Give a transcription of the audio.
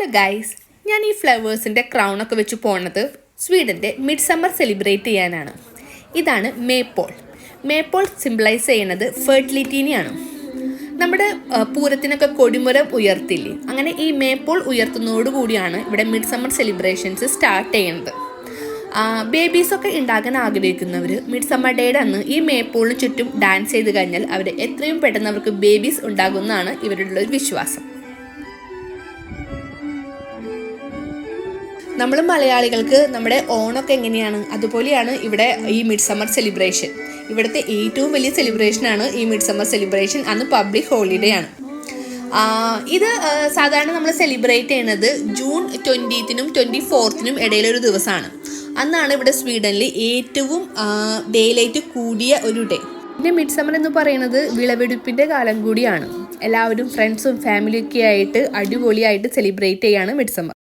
Hello guys ഞാൻ ഈ ഫ്ലവേഴ്സിന്റെ ക്രൗണൊക്കെ വെച്ച് പോണത് സ്വീഡന്റെ മിഡ് സമ്മർ സെലിബ്രേറ്റ് ചെയ്യാനാണ്. ഇതാണ് മേപ്പോൾ. മേപ്പോൾ സിംബിളൈസ് ചെയ്യുന്നത് ഫെർട്ടിലിറ്റീനെയാണ് നമ്മുടെ പൂരത്തിനൊക്കെ കൊടിമുരം ഉയർത്തില്ലേ? അങ്ങനെ ഈ മേപ്പോൾ ഉയർത്തുന്നതോടുകൂടിയാണ് ഇവിടെ മിഡ് സമ്മർ സെലിബ്രേഷൻസ് സ്റ്റാർട്ട് ചെയ്യുന്നത് ബേബീസൊക്കെ ഉണ്ടാകാൻ ആഗ്രഹിക്കുന്നവർ മിഡ് സമ്മർ ഡേയുടെ അന്ന് ഈ മേപ്പോളിന് ചുറ്റും ഡാൻസ് ചെയ്ത് കഴിഞ്ഞാൽ അവർ എത്രയും പെട്ടെന്ന് അവർക്ക് ബേബീസ് ഉണ്ടാകുമെന്നാണ് ഇവരുടെ ഒരു വിശ്വാസം. നമ്മൾ മലയാളികൾക്ക് നമ്മുടെ ഓണമൊക്കെ എങ്ങനെയാണ്? അതുപോലെയാണ് ഇവിടെ ഈ മിഡ് സമ്മർ സെലിബ്രേഷൻ ഇവിടുത്തെ ഏറ്റവും വലിയ സെലിബ്രേഷനാണ് ഈ മിഡ് സമ്മർ സെലിബ്രേഷൻ അന്ന് പബ്ലിക് ഹോളിഡേ ആണ് ഇത് സാധാരണ നമ്മൾ സെലിബ്രേറ്റ് ചെയ്യുന്നത് ജൂൺ ട്വന്റീത്തിനും ട്വന്റി ഫോർത്തിനും ഇടയിലൊരു ദിവസമാണ് അന്നാണ് ഇവിടെ സ്വീഡനിൽ ഏറ്റവും ഡേ ലൈറ്റ് കൂടിയ ഒരു ഡേ പിന്നെ മിഡ് സമ്മർ എന്ന് പറയുന്നത് വിളവെടുപ്പിന്റെ കാലം കൂടിയാണ്. എല്ലാവരും ഫ്രണ്ട്സും ഫാമിലിയൊക്കെ ആയിട്ട് അടിപൊളിയായിട്ട് സെലിബ്രേറ്റ് ചെയ്യാണ് മിഡ് സമ്മർ